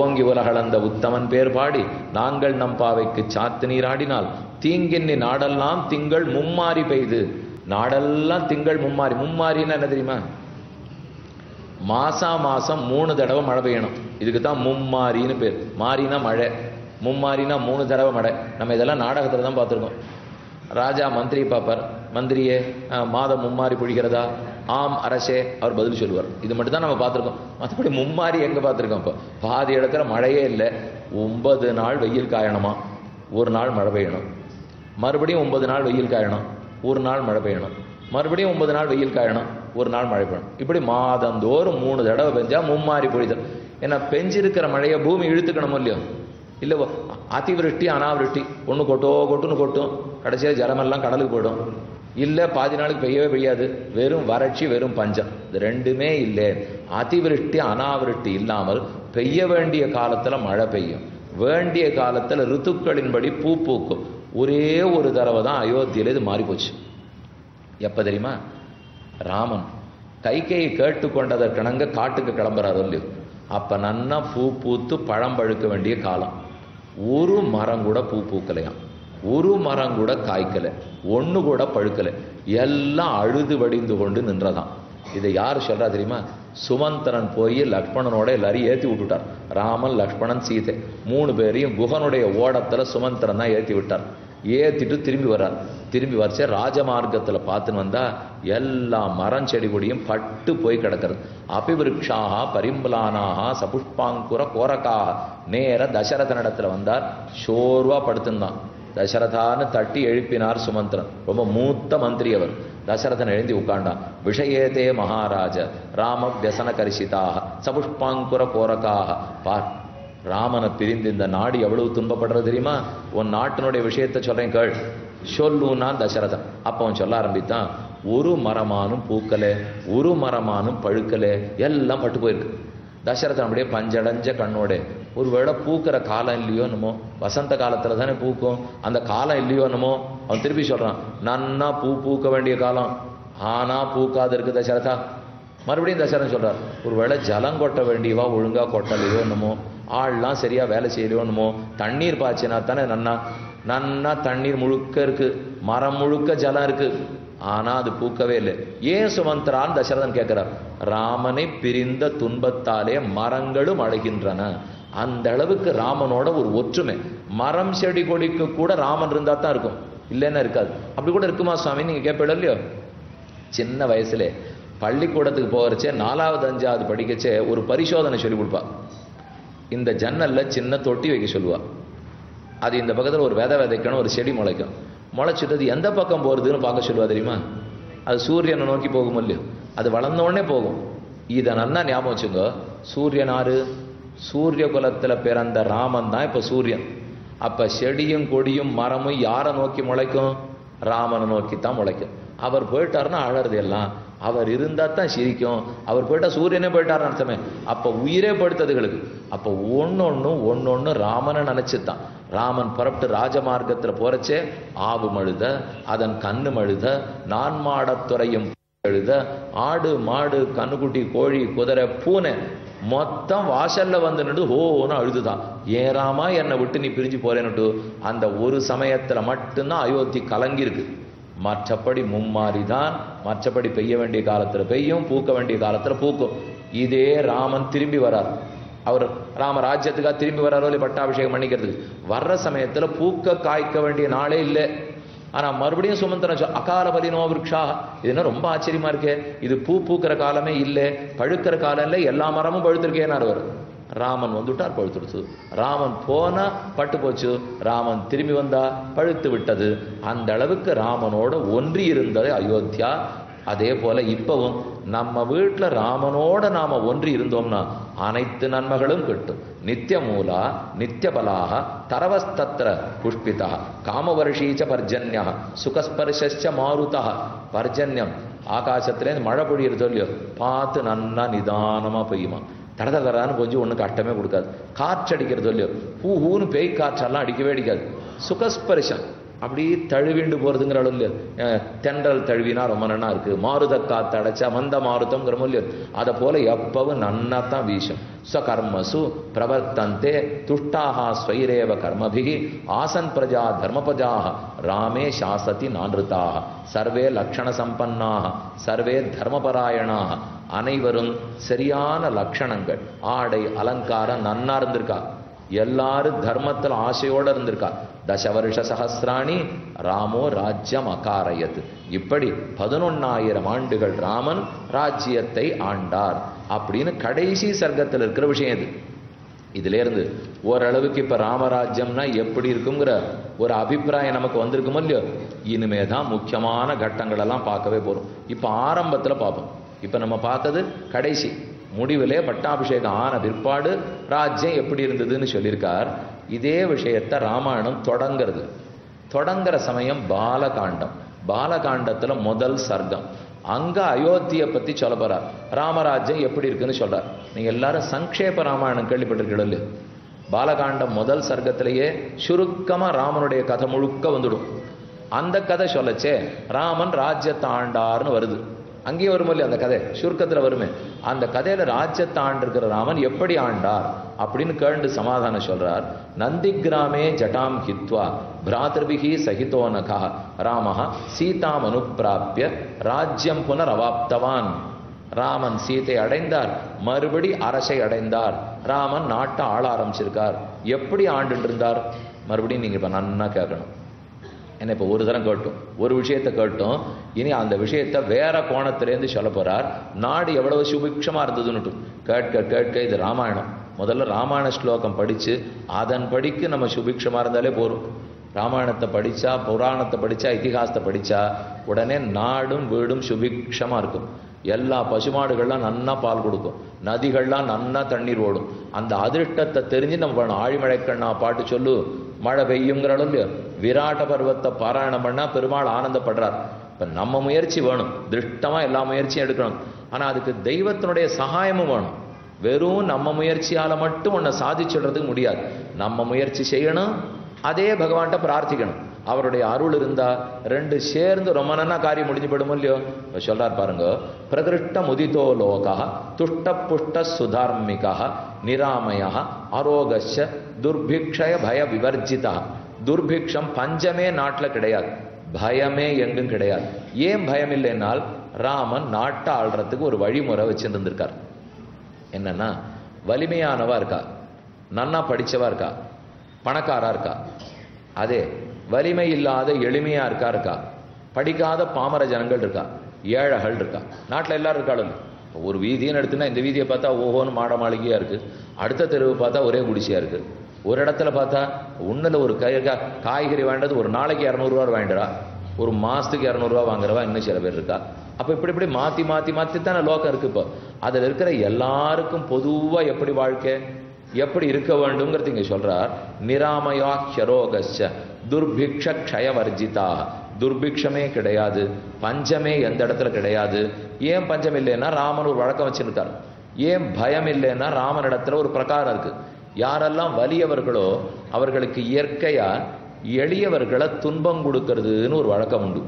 ஓங்கி உலகளந்த உத்தமன் பேர் பாடி நாங்கள் நம் பாவைக்கு சாத்து நீராடினால் தீங்கின்னி நாடெல்லாம் திங்கள் மும்மாறி பெய்து. நாடெல்லாம் திங்கள் மும்மாறி மும்மாறின்னா என்ன தெரியுமா? மாசா மாசம் மூணு தடவை மழை பெய்யணும். இதுக்கு தான் மும்மாரின்னு பேர். மாறினா மழை மும்மாரினா மூணு தடவை மழை. நம்ம இதெல்லாம் நாடகத்தில் தான் பார்த்துருக்கோம். ராஜா மந்திரி பார்ப்பார். மந்திரியே மாதம் மும்மாறி பிடிக்கிறதா ஆம் அரசே அவர் பதில் சொல்லுவார். இது மட்டும் தான் நம்ம பார்த்துருக்கோம். மற்றபடி மும்மாரி எங்கே பார்த்துருக்கோம் இப்போ? பாதி இடத்துல மழையே இல்லை. ஒன்பது நாள் வெயில் காயணுமா? ஒரு நாள் மழை பெய்யணும். மறுபடியும் ஒன்பது நாள் வெயில் காயணும். ஒரு நாள் மழை பெய்யணும். மறுபடியும் ஒன்பது நாள் வெயில் காயணும். ஒரு நாள் மழை பெய்யணும். இப்படி மாதந்தோறும் மூணு தடவை பெஞ்சால் மும்மாரி பொழிதல். ஏன்னா பெஞ்சிருக்கிற மழையை பூமி இழுத்துக்கணும் இல்லையோ? இல்லை அதிவிருஷ்டி அனாவிருஷ்டி ஒன்று கொட்டோ கொட்டுன்னு கொட்டும். கடைசியாக ஜலமெல்லாம் கடலுக்கு போயிடும். இல்லை பாதி நாளுக்கு பெய்யவே பெய்யாது. வெறும் வறட்சி வெறும் பஞ்சம். இது ரெண்டுமே இல்லை. அதிவிருஷ்டி அனாவிருஷ்டி இல்லாமல் பெய்ய வேண்டிய காலத்தில் மழை பெய்யும். வேண்டிய காலத்தில் ரித்துக்களின்படி பூ பூக்கும். ஒரே ஒரு தடவை தான் அயோத்தியில் இது மாறிப்போச்சு எப்போ தெரியுமா? ராமன் கைகையை கேட்டுக்கொண்டதற்கிணங்க காட்டுக்கு கிளம்புறாரு இல்லையோ. அப்போ நன்னா பூ பூத்து பழம் பழுக்க வேண்டிய காலம். ஒரு மரம் கூட பூ பூக்கலையாம். ஒரு மரம் கூட காய்க்கலை ஒன்று கூட பழுக்கலை. எல்லாம் அழுது வடிந்து கொண்டு நின்றதான் இதை யார் சொல்கிறா தெரியுமா? சுமந்திரன் போய் லக்ஷ்மணனோட எல்லாரையும் ஏற்றி விட்டுட்டார். ராமன் லக்ஷ்மணன் சீதை மூணு பேரையும் குகனுடைய ஓடத்தில் சுமந்திரன் தான் ஏற்றி விட்டார். ஏற்றிட்டு திரும்பி வர்றார். திரும்பி வரிசை ராஜமார்க்கத்தில் பார்த்துன்னு வந்தால் எல்லா மரம் செடி கொடியும் பட்டு போய் கிடக்கிறது. அபிவிருக்ஷாக பரிம்பலானாக சபுஷ்பாங்குர கோரக்காக நேர தசரதனிடத்தில் வந்தார். சோர்வாக படுத்துந்தான் தசரதான்னு தட்டி எழுப்பினார் சுமந்திரன். ரொம்ப மூத்த மந்திரி அவர். தசரதன் எழுந்தி உட்காண்டான் விஷயேதே மகாராஜ ராம வியசன கரிசிதாக சபுஷ்பாங்குர கோரக்காக பார் ராமனை பிரிந்து இந்த நாடு எவ்வளவு துன்பப்படுறது தெரியுமா? உன் நாட்டினுடைய விஷயத்தை சொல்றேன் கேள். சொல்லுன்னா தசரதன். அப்போ அவன் சொல்ல ஆரம்பித்தான். ஒரு மரமானும் பூக்கலே ஒரு மரமானும் பழுக்கலே எல்லாம் பட்டு போயிருக்கு. தசரதன் அப்படியே பஞ்சடைஞ்ச கண்ணோட ஒருவேளை பூக்கிற காலம் இல்லையோ என்னமோ வசந்த காலத்தில் தானே பூக்கும். அந்த காலம் இல்லையோ என்னமோ அவன் திருப்பி சொல்கிறான் நன்னா பூ பூக்க வேண்டிய காலம். ஆனால் பூக்காது இருக்கு தசரதா. மறுபடியும் தசரன் ஒரு ஒருவேளை ஜலம் கொட்ட வேண்டியவா ஒழுங்காக கொட்டலையோ என்னமோ ஆள்லாம் சரியாக வேலை செய்யலையோ என்னமோ தண்ணீர் பாய்ச்சினா தானே நன்னா. நன்னா தண்ணீர் முழுக்க இருக்குது மரம் முழுக்க ஜலம் இருக்குது ஆனால் அது பூக்கவே இல்லை. ஏன் சுமந்திரான் தசரதன் கேட்குறார் ராமனை பிரிந்த துன்பத்தாலே மரங்களும் அழகின்றன. அந்த அளவுக்கு ராமனோட ஒரு ஒற்றுமை. மரம் செடி கொடிக்கு கூட ராமன் இருந்தா தான் இருக்கும். இல்லைன்னா இருக்காது. அப்படி கூட இருக்குமா சுவாமி? நீங்க கேட்பீங்க இல்லையோ? சின்ன வயசுல பள்ளிக்கூடத்துக்கு போகிறச்சே நாலாவது அஞ்சாவது படிக்கச்சே ஒரு பரிசோதனை சொல்லி கொடுப்பா. இந்த ஜன்னலில் சின்ன தொட்டி வைக்க சொல்லுவா. அது இந்த பக்கத்தில் ஒரு விதை விதைக்கணும் ஒரு செடி முளைக்கும். முளைச்சிட்டது எந்த பக்கம் போகிறதுன்னு பார்க்க சொல்லுவா தெரியுமா? அது சூரியனை நோக்கி போகும் இல்லையோ? அது வளர்ந்த உடனே போகும். இதை நல்லா ஞாபகம் வச்சுங்க சூரியன் ஆறு? சூரிய குலத்தில் பிறந்த ராமன் தான் இப்போ சூரியன். அப்போ செடியும் கொடியும் மரமும் யாரை நோக்கி முளைக்கும்? ராமனை நோக்கி தான் முளைக்கும். அவர் போயிட்டாருன்னா அழறது எல்லாம். அவர் இருந்தால் தான் சிரிக்கும். அவர் போயிட்டா சூரியனே போயிட்டாருன்னு அர்த்தமே. அப்போ உயிரே படுத்ததுகளுக்கு அப்போ ஒன்று ஒன்று ஒன்று ராமனை நினச்சி தான் ராமன் புறப்பட்டு ராஜமார்க்கத்தில் போகிறச்சே ஆவு மழுத அதன் கண்ணு மழுத நான் மாடத்துறையும் எழுத ஆடு மாடு கண்ணுக்குட்டி கோழி குதிரை பூனை மொத்தம் வாசல்ல வந்து நின்று ஹோன்னு அழுதுதான். ஏறாமா என்னை விட்டு நீ பிரிஞ்சு போறேன்னுட்டு அந்த ஒரு சமயத்துல மட்டும்தான் அயோத்தி கலங்கியிருக்கு. மற்றபடி மும்மாறி தான் மற்றபடி பெய்ய வேண்டிய காலத்துல பெய்யும் பூக்க வேண்டிய காலத்துல பூக்கும். இதே ராமன் திரும்பி வரார். அவர் ராம ராஜ்யத்துக்காக திரும்பி வராரோ இல்லை பட்டாபிஷேகம் பண்ணிக்கிறதுக்கு. வர்ற சமயத்துல பூக்க காய்க்க வேண்டிய நாளே இல்லை. ஆனா மறுபடியும் சுமந்திரன் அகால பலினோ விருக்ஷா. இது என்ன ரொம்ப ஆச்சரியமா இருக்கே. இது பூ பூக்கிற காலமே இல்லை பழுக்கிற காலம் இல்லை எல்லா மரமும் பழுத்திருக்கேன்னு அவர் ராமன் வந்துட்டார் பழுத்துடுச்சு. ராமன் போனா பட்டு போச்சு. ராமன் திரும்பி வந்தா பழுத்து விட்டது. அந்த அளவுக்கு ராமனோட ஒன்றி இருந்தது அயோத்தியா. அதே போல இப்பவும் நம்ம வீட்டில் ராமனோட நாம ஒன்றி இருந்தோம்னா அனைத்து நன்மைகளும் கிட்டும். நித்திய மூலா நித்திய பலாக தரவஸ்தத்திர புஷ்பிதா காமவர்ஷீச்ச பர்ஜன்யா சுகஸ்பர்ஷ மாருதா. பர்ஜன்யம் ஆகாசத்துலேருந்து மழை பொழியிறது இல்லையோ பார்த்து நன்னா நிதானமாக பெய்யுமா. தடதடரான்னு கொஞ்சம் ஒன்றும் கஷ்டமே கொடுக்காது. காற்று அடிக்கிறது இல்லையோ பூ ஹூன்னு பேய் காற்றெல்லாம் அடிக்கவே அடிக்காது. சுகஸ்பர்ஷம் அப்படி தழுவிண்டு போகிறதுங்கிற அளவு இல்லையா தென்றல் தழுவினா ரொம்ப நன்னா இருக்குது மாருத காத்து அடைச்சா மந்த மாருதம்ங்கிற இல்லையா அதை போல எப்பவும் நன்னா தான் வீசும். ஸ்வகர்மசு பிரவர்த்தந்தே துஷ்டாக ஸ்வைரேவ கர்மபிகி ஆசன் பிரஜா தர்மபஜாக ராமே சாசதி நான்ருதாக சர்வே லக்ஷண சம்பன்னாக சர்வே தர்மபராயணாக அனைவரும் சரியான லட்சணங்கள் ஆடை அலங்காரம் நன்னா இருந்திருக்கா? எல்லாரும் தர்மத்தில் ஆசையோடு இருந்திருக்கா. தசவருஷ வருஷ ராமோ ராஜ்யம் அகாரயத் இப்படி பதினொன்னாயிரம் ஆண்டுகள் ராமன் ராஜ்யத்தை ஆண்டார். அப்படின்னு கடைசி சர்க்கத்தில் இருக்கிற விஷயம் இது. இதுலேருந்து ஓரளவுக்கு இப்போ ராமராஜ்யம்னா எப்படி இருக்குங்கிற ஒரு அபிப்பிராயம் நமக்கு வந்திருக்குமோ இல்லையோ? இனிமே தான் முக்கியமான கட்டங்களெல்லாம் பார்க்கவே போகிறோம் இப்போ ஆரம்பத்தில் பார்ப்போம். இப்போ நம்ம பார்த்தது கடைசி. முடிவிலே பட்டாபிஷேகம் ஆன பிற்பாடு ராஜ்யம் எப்படி இருந்ததுன்னு சொல்லியிருக்கார். இதே விஷயத்தை ராமாயணம் தொடங்கிறது. தொடங்குற சமயம் பாலகாண்டம். பாலகாண்டத்தில் முதல் சர்க்கம். அங்கே அயோத்தியை பற்றி சொல்ல போகிறார் ராமராஜ்யம் எப்படி இருக்குன்னு சொல்கிறார் நீங்கள் எல்லாரும் சங்கேப ராமாயணம் கேள்விப்பட்டிருக்கீங்களா பாலகாண்டம் முதல் சர்க்கத்திலேயே சுருக்கமாக ராமனுடைய கதை முழுக்க வந்துடும். அந்த கதை சொல்லச்சே ராமன் ராஜ்யத்தை ஆண்டார்னு வருது. அங்கேயே வருமோ இல்லையா அந்த கதை? சுருக்கத்தில் வருமே. அந்த கதையில் ராஜ்யத்தை ஆண்டிருக்கிற ராமன் எப்படி ஆண்டார் அப்படின்னு கேண்டு சமாதானம் சொல்றார். நந்தி கிராமே ஜட்டாம் ஹித்வா பிராத்திருபிகி சகிதோ நகா ராமஹ சீதாம் அனுப்பிராப்பிய ராஜ்யம் புனரவாப்தவான். ராமன் சீதை அடைந்தார் மறுபடி அரசை அடைந்தார். ராமன் நாட்டை ஆள ஆரம்பிச்சிருக்கார் எப்படி ஆண்டுட்டு இருந்தார் மறுபடியும் நீங்கள் இப்போ நன்னா கேட்கணும். என்ன இப்போ ஒரு தரம் கேட்டும் ஒரு விஷயத்தை கேட்டோம். இனி அந்த விஷயத்தை வேற கோணத்திலேருந்து சொல்ல போறார். நாடு எவ்வளவு சுபிக்ஷமா இருந்ததுன்னுட்டு கேட்க கேட்க இது ராமாயணம். முதல்ல ராமாயண ஸ்லோகம் படித்து அதன் படிக்கு நம்ம சுபிக்ஷமாக இருந்தாலே போதும். ராமாயணத்தை படித்தா புராணத்தை படித்தா இதிகாசத்தை படித்தா உடனே நாடும் வீடும் சுபிக்ஷமாக இருக்கும். எல்லா பசுமாடுகள்லாம் நன்னா பால் கொடுக்கும். நதிகள்லாம் நன்னா தண்ணீர் ஓடும். அந்த அதிர்ஷ்டத்தை தெரிஞ்சு நம்ம பண்ணணும் பாட்டு சொல்லு. மழை பெய்யுங்கிற அளவு இல்லையோ விராட்ட பருவத்தை பாராயணம் பண்ணால் பெருமாள் ஆனந்தப்படுறார். இப்போ நம்ம முயற்சி வேணும். திருஷ்டமாக எல்லா முயற்சியும் எடுக்கணும். ஆனால் அதுக்கு தெய்வத்தினுடைய சகாயமும் வேணும். வெறும் நம்ம முயற்சியால் மட்டும் ஒன்றை சாதிச்சுடுறதுக்கு முடியாது. நம்ம முயற்சி செய்யணும். அதே பகவான்கிட்ட பிரார்த்திக்கணும். அவருடைய அருள் இருந்தா ரெண்டு சேர்ந்து ரொம்ப நன்னா காரியம் முடிஞ்சு போயிடும் இல்லையோ? இப்ப சொல்றார் பாருங்க பிரகிருஷ்ட முதிதோ லோகா துஷ்ட புஷ்ட சுதார்மிகா நிராமயா அரோகஸ்ய துர்பிக்ஷய பய விவர்ஜிதா. துர்பிக்ஷம் பஞ்சமே நாட்டில் கிடையாது. பயமே எங்கும் கிடையாது. ஏன் பயம் இல்லைன்னால் ராமன் நாட்டை ஆள்றதுக்கு ஒரு வழிமுறை வச்சுருந்துருக்கார். என்னன்னா வலிமையானவா இருக்கா? நன்னா படித்தவா இருக்கா? பணக்காரா இருக்கா? அதே வலிமை இல்லாத எளிமையா இருக்கா இருக்கா? படிக்காத பாமர ஜனங்கள் இருக்கா? ஏழைகள் இருக்கா? நாட்டில் எல்லாரும் இருக்காளுங்க ஒரு வீதின்னு எடுத்துனா இந்த வீதியை பார்த்தா ஓஹோன்னு மாட மாளிகையாக இருக்குது அடுத்த தெருவு பார்த்தா ஒரே குடிசையாக இருக்குது ஒரு இடத்துல பார்த்தா ஒண்ணுல ஒரு கை காய்கறி வாங்கினது ஒரு நாளைக்கு இரநூறுவா வாங்கிடுறா. ஒரு மாதத்துக்கு இரநூறுவா வாங்குறவா இன்னும் சில பேர் இருக்கா? அப்போ இப்படி இப்படி மாற்றி மாற்றி மாற்றி தானே லோக்கம் இருக்குது இப்போ. அதில் இருக்கிற எல்லாருக்கும் பொதுவாக எப்படி வாழ்க்கை? எப்படி இருக்க வேண்டும்ங்கிறது இங்கே சொல்கிறார் நிராமயா ஹரோகஸ்ய துர்பிக்ஷ க்ஷயவர்ஜிதா துர்பிக்ஷமே கிடையாது. பஞ்சமே எந்த இடத்துல கிடையாது. ஏன் பஞ்சம் இல்லைன்னா ராமன் ஒரு வழக்கம் வச்சுருக்கார். ஏன் பயம் இல்லைன்னா ராமன் இடத்துல ஒரு பிரகாரம் இருக்கு. யாரெல்லாம் வலியவர்களோ அவர்களுக்கு இயற்கையா எளியவர்களை துன்பம் கொடுக்கறதுன்னு ஒரு வழக்கம் உண்டு.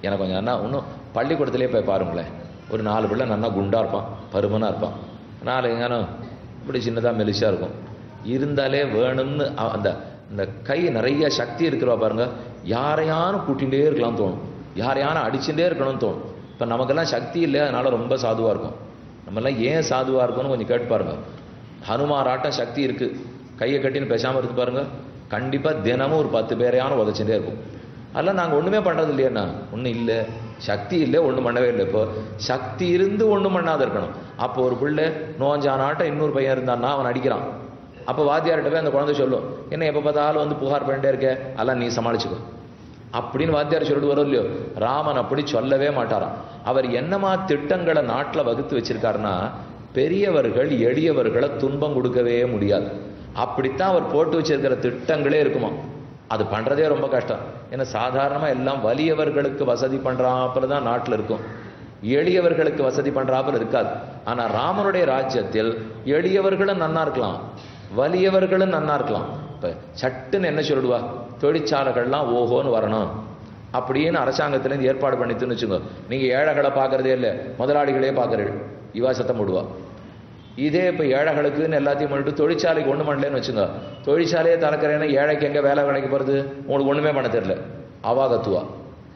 எனக்கு கொஞ்சம் என்ன இன்னும் பள்ளிக்கூடத்திலே போய் பாருங்களேன். ஒரு நாலு பிள்ளை நல்லா குண்டாக இருப்பான் பருமனாக இருப்பான். நாலு எங்கானோ இப்படி சின்னதாக மெலிசாக இருக்கும். இருந்தாலே வேணும்னு அந்த இந்த கை நிறைய சக்தி இருக்கிறவா பாருங்கள் யாரையானும் கூட்டிகிட்டே இருக்கலாம் தோணும். யாரையானும் அடிச்சுட்டே இருக்கணும்னு தோணும். இப்போ நமக்கெல்லாம் சக்தி இல்லை அதனால் ரொம்ப சாதுவாக இருக்கும். நம்மெல்லாம் ஏன் சாதுவாக இருக்கும்னு கொஞ்சம் கேட்டு பாருங்க. ஹனுமாராட்டம் சக்தி இருக்குது கையை கட்டின்னு பேசாமல் இருந்து பாருங்கள் கண்டிப்பாக தினமும் ஒரு பத்து பேரையான உதச்சுட்டே இருக்கும். அதெல்லாம் நாங்கள் ஒன்றுமே பண்ணுறது இல்லையாண்ணா ஒன்றும் இல்லை. சக்தி இல்லை ஒன்றும் பண்ணவே இல்லை இப்போ. சக்தி இருந்து ஒன்றும் பண்ணாத இருக்கணும். அப்போ ஒரு பிள்ளை நோஞ்சானாட்டம் இன்னொரு பையன் இருந்தான்னா அவன் அடிக்கிறான். அப்போ வாத்தியார்கிட்ட போய் அந்த குழந்தை சொல்லும் என்ன எப்போ பார்த்தாலும் வந்து புகார் பண்ணிட்டே இருக்க? அதெல்லாம் நீ சமாளிச்சுக்கோ. அப்படின்னு வாத்தியார் சொல்லிட்டு வரும் இல்லையோ? ராமன் அப்படி சொல்லவே மாட்டாராம். அவர் என்னமா திட்டங்களை நாட்டில் வகுத்து வச்சிருக்காருன்னா பெரியவர்கள் எளியவர்களை துன்பம் கொடுக்கவே முடியாது. அப்படித்தான் அவர் போட்டு வச்சிருக்கிற திட்டங்களே இருக்குமா அது பண்ணுறதே ரொம்ப கஷ்டம். ஏன்னா சாதாரணமாக எல்லாம் வலியவர்களுக்கு வசதி பண்ணுறாப்புல தான் நாட்டில் இருக்கும். எளியவர்களுக்கு வசதி பண்ணுறாப்புல இருக்காது. ஆனால் ராமனுடைய ராஜ்யத்தில் எளியவர்களும் நன்னா இருக்கலாம். வலியவர்களும் நன்னா இருக்கலாம். இப்ப சட்டுன்னு என்ன சொல்லிடுவா? தொழிற்சாலைகள்லாம் ஓஹோன்னு வரணும். அப்படின்னு அரசாங்கத்திலேருந்து ஏற்பாடு பண்ணித்துன்னு வச்சுங்க நீங்க ஏழைகளை பார்க்கறதே இல்லை முதலாளிகளே பார்க்கறீர்கள் இவா சத்தம் போடுவா. இதே இப்போ ஏழைகளுக்குன்னு எல்லாத்தையும் பண்ணிட்டு தொழிற்சாலைக்கு ஒன்று பண்ணலன்னு வச்சுங்க தொழிற்சாலையே திறக்கிறேன்னா ஏழைக்கு எங்கே வேலை கிடைக்க போகிறது உங்களுக்கு ஒன்றுமே பண்ண தெரில அவா கத்துவா.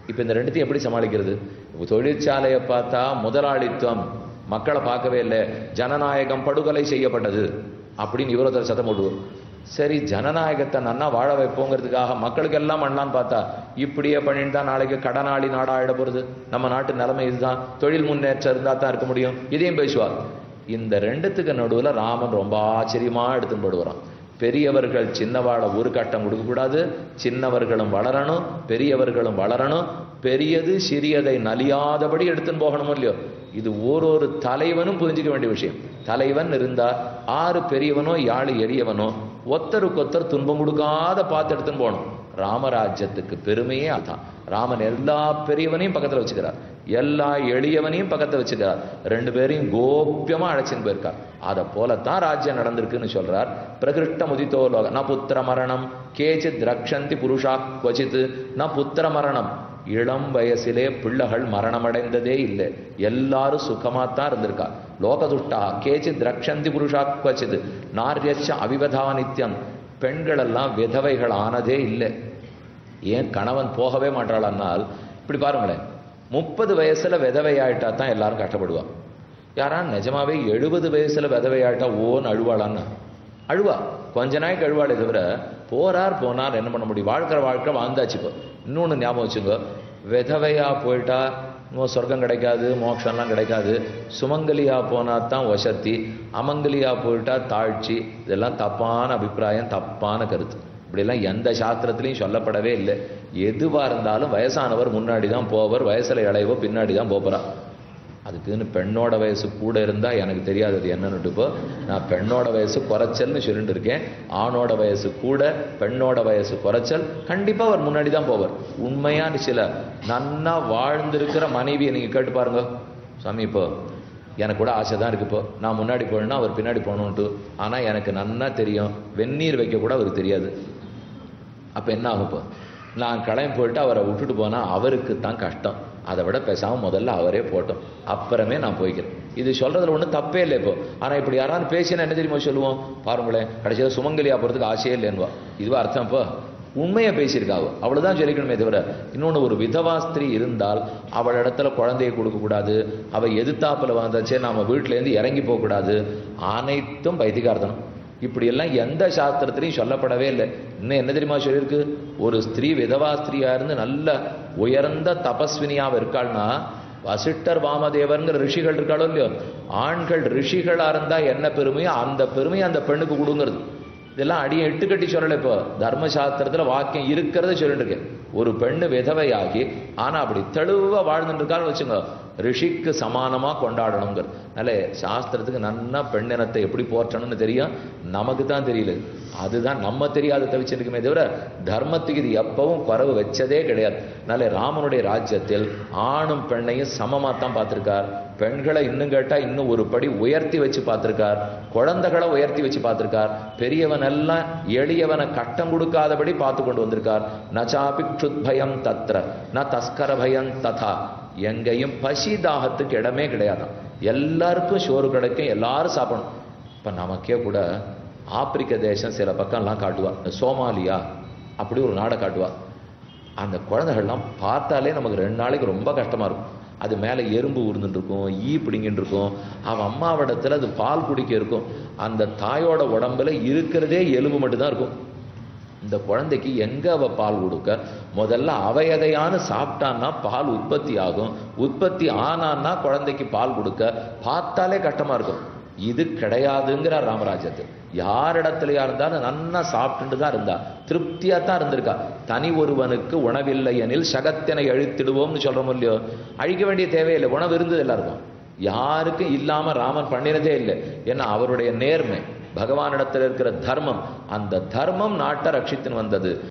இப்போ இந்த ரெண்டுத்தையும் எப்படி சமாளிக்கிறது? இப்போ தொழிற்சாலையை பார்த்தா முதலாளித்துவம். மக்களை பார்க்கவே இல்லை. ஜனநாயகம் படுகொலை செய்யப்பட்டது. அப்படின்னு இவரத்தர் சத்தம் போடுவோம் சரி ஜனநாயகத்தை நன்னா வாழ வைப்போங்கிறதுக்காக மக்களுக்கு எல்லாம் பண்ணலான்னு பார்த்தா இப்படியே பண்ணிட்டு தான் நாளைக்கு கடனாளி நாடாகிட போகிறது நம்ம நாட்டு நிலைமை இதுதான். தொழில் முன்னேற்றம் இருந்தால் தான் இருக்க முடியும். இதையும் பேசுவார். இந்த ரெண்டுத்துக்கு நடுவில் ராமன் ரொம்ப ஆச்சரியமாக எடுத்துன்னு போடுவான் பெரியவர்கள் சின்னவாழ ஒரு கட்டம் கொடுக்கக்கூடாது. சின்னவர்களும் வளரணும் பெரியவர்களும் வளரணும். பெரியது சிறியதை நலியாதபடி எடுத்துன்னு போகணும் இல்லையோ? இது ஓரொரு தலைவனும் புரிஞ்சுக்க வேண்டிய விஷயம். தலைவன் இருந்தால் ஆறு பெரியவனோ யாழ் எளியவனோ ஒத்தருக்கொத்தர் துன்பம் கொடுக்காத பார்த்து எடுத்துன்னு போகணும். ராமராஜ்யத்துக்கு பெருமையே அதான். ராமன் எல்லா பெரியவனையும் பக்கத்துல வச்சுக்கிறார். எல்லா எளியவனையும் பக்கத்துல வச்சுக்கிறார். ரெண்டு பேரையும் கோபியமாக அழைச்சின்னு போயிருக்கார். அதை போலத்தான் ராஜ்யம் நடந்திருக்குன்னு சொல்றார். பிரகிருஷ்ட முதித்தோ லோக ந புத்திர மரணம் கேச்சித் ரக்ஷந்தி புருஷா கொச்சித்து ந புத்திர மரணம். இளம் வயசிலே பிள்ளைகள் மரணமடைந்ததே இல்லை. எல்லாரும் சுகமாத்தான் இருந்திருக்கா. லோகதுஷ்டா கேச்சித் ரக்ஷந்தி புருஷா கொச்சித் நாரியச்ச அவிவதா நித்தியம் பெண்களெல்லாம் விதவைகள் ஆனதே இல்லை. ஏன் கணவன் போகவே மாட்டாளன்னால் இப்படி பாருங்களேன். முப்பது வயசில் விதவையாயிட்டா தான் எல்லாரும் கஷ்டப்படுவான். யாரா? நிஜமாவே எழுபது வயசில் விதவையாயிட்டா ஓன்னு அழுவாளான்னா. அழுவா. கொஞ்ச நாளைக்கு அழுவாளே தவிர போறார் போனார் என்ன பண்ண முடியும்? வாழ்க்கிற வாழ்க்கை வாழ்ந்தாச்சு இப்போ. இன்னொன்று ஞாபகம் வச்சுங்க விதவையாக போயிட்டா சொர்க்கம் கிடைக்காது மோட்சம்லாம் கிடைக்காது. சுமங்கலியா போனால் தான் வசத்தி அமங்கலியா போயிட்டால் தாழ்ச்சி. இதெல்லாம் தப்பான அபிப்பிராயம் தப்பான கருத்து. இப்படிலாம் எந்த சாஸ்திரத்துலையும் சொல்லப்படவே இல்லை. எதுவாக இருந்தாலும் வயசானவர் முன்னாடி தான் போவர் வயசில் இளையவோ பின்னாடி தான் போகிறா அதுக்குன்னு பெண்ணோட வயசு கூட இருந்தால் எனக்கு தெரியாது அது என்னன்னுட்டு இப்போ நான் பெண்ணோட வயசு குறைச்சல்னு சொல்லிட்டு இருக்கேன். ஆணோட வயசு கூட பெண்ணோட வயசு குறைச்சல் கண்டிப்பாக அவர் முன்னாடி தான் போவார். உண்மையான சில நன்னா வாழ்ந்திருக்கிற மனைவியை நீங்கள் கேட்டு பாருங்க. சாமி இப்போ எனக்கு கூட ஆசை தான் இருக்குது இப்போ. நான் முன்னாடி போகணும்னா அவர் பின்னாடி போகணுன்ட்டு ஆனால் எனக்கு நன்னா தெரியும். வெந்நீர் வைக்க கூட அவருக்கு தெரியாது. அப்போ என்ன ஆகும் இப்போ? நான் கிளம்பி போயிட்டு அவரை விட்டுட்டு போனால் அவருக்கு தான் கஷ்டம். அதை விட பேசாமல் முதல்ல அவரே போட்டோம். அப்புறமே நான் போய்க்கிறேன். இது சொல்கிறதுல ஒன்றும் தப்பே இல்லை இப்போ. ஆனால் இப்படி யாராவது பேசினா என்ன தெரியுமா சொல்லுவோம்? பாருங்களேன் கடைசியில் சுமங்கலியா போகிறதுக்கு ஆசையே இல்லைன்னுவா இதுவா அர்த்தம் இப்போ? உண்மையை பேசியிருக்காவோ? அவ்வளோதான் சொல்லிக்கணுமே தவிர இன்னொன்று ஒரு விதவா ஸ்திரீ இருந்தால் அவள் இடத்துல குழந்தையை கொடுக்கக்கூடாது அவள் எதிர்த்தாப்பில் வந்தாச்சே நாம் வீட்டிலேருந்து இறங்கி போகக்கூடாது. அனைத்தும் பைத்திகார்த்தனம் இப்படியெல்லாம் எந்த சாஸ்திரத்திலையும் சொல்லப்படவே இல்லை. இன்னும் என்ன தெரியுமா சொல்லியிருக்கு? ஒரு ஸ்திரீ விதவா ஸ்திரீயா இருந்து நல்ல உயர்ந்த தபஸ்வினியாக இருக்காள்னா வசிட்டர் வாமதேவர்ங்கிற ரிஷிகள் இருக்காளோ இல்லையோ ஆண்கள் ரிஷிகளாக இருந்தால் என்ன பெருமையோ அந்த பெருமையை அந்த பெண்ணுக்கு கொடுங்கிறது. இதெல்லாம் அடியை எட்டுக்கட்டி கட்டி சொல்லலை இப்போ. தர்மசாஸ்திரத்தில் வாக்கியம் இருக்கிறத சொல்லிட்டு இருக்கேன். ஒரு பெண்ணு விதவையாகி ஆனால் அப்படி தெளிவாக வாழ்ந்துட்டுருக்கான்னு வச்சுங்க ரிஷிக்கு சமானமாக கொண்டாடணுங்கிற. நல்ல சாஸ்திரத்துக்கு நன்னா பெண்ணினத்தை எப்படி போற்றணும்னு தெரியும்? நமக்கு தான் தெரியல. அதுதான் நம்ம தெரியாத தவிச்சிருக்குமே தவிர தர்மத்துக்கு இது எப்பவும் குறவு வச்சதே கிடையாது. நல்ல ராமனுடைய ராஜ்யத்தில் ஆணும் பெண்ணையும் சமமாக தான் பார்த்துருக்கார். பெண்களை இன்னும் கேட்டால் இன்னும் ஒரு படி உயர்த்தி வச்சு பார்த்துருக்கார். குழந்தைகளை உயர்த்தி வச்சு பார்த்துருக்கார். பெரியவன் எல்லாம் எளியவனை கட்டம் கொடுக்காதபடி பார்த்து கொண்டு வந்திருக்கார். நச்சாபி பயம் தத்ர ந தஸ்கர பயம் ததா. எங்கேயும் பசி தாகத்துக்கு இடமே கிடையாதான் எல்லாருக்கும் சோறு கிடைக்கும் எல்லாரும் சாப்பிடணும். இப்போ நமக்கே கூட ஆப்பிரிக்க தேசம் சில பக்கம்லாம் காட்டுவா. இந்த சோமாலியா அப்படி ஒரு நாடை காட்டுவா. அந்த குழந்தைகள்லாம் பார்த்தாலே நமக்கு ரெண்டு நாளைக்கு ரொம்ப கஷ்டமாக இருக்கும். அது மேலே எறும்பு உருந்துட்டு இருக்கும் ஈ பிடிங்கிட்டு இருக்கும் அவன் அம்மாவிடத்தில் அது பால் குடிக்க இருக்கும். அந்த தாயோட உடம்புல இருக்கிறதே எலும்பு மட்டும்தான் இருக்கும். இந்த குழந்தைக்கு எங்கே அவ பால் கொடுக்க? முதல்ல அவ எதையானு சாப்பிட்டான்னா பால் உற்பத்தி ஆகும். உற்பத்தி ஆனான்னா குழந்தைக்கு பால் கொடுக்க. பார்த்தாலே கஷ்டமாக இருக்கும். இது கிடையாதுங்கிறார் ராமராஜத்து யாரிடத்துலயா இருந்தாலும் நன்னா சாப்பிட்டு தான் இருந்தா. திருப்தியா தான் இருந்திருக்கா. தனி ஒருவனுக்கு உணவில்லை எனில் சகத்தினை அழித்திடுவோம்னு சொல்றோம் இல்லையோ? அழிக்க வேண்டிய தேவையில்லை. உணவு இருந்தது எல்லாருக்கும். யாருக்கும் இல்லாம ராமன் பண்ணினதே இல்லை. ஏன்னா அவருடைய நேர்மை பகவானிடத்தில் இருக்கிற தர்மம் அந்த தர்மம் நாட்டை ரட்சித்துன்னு வந்தது.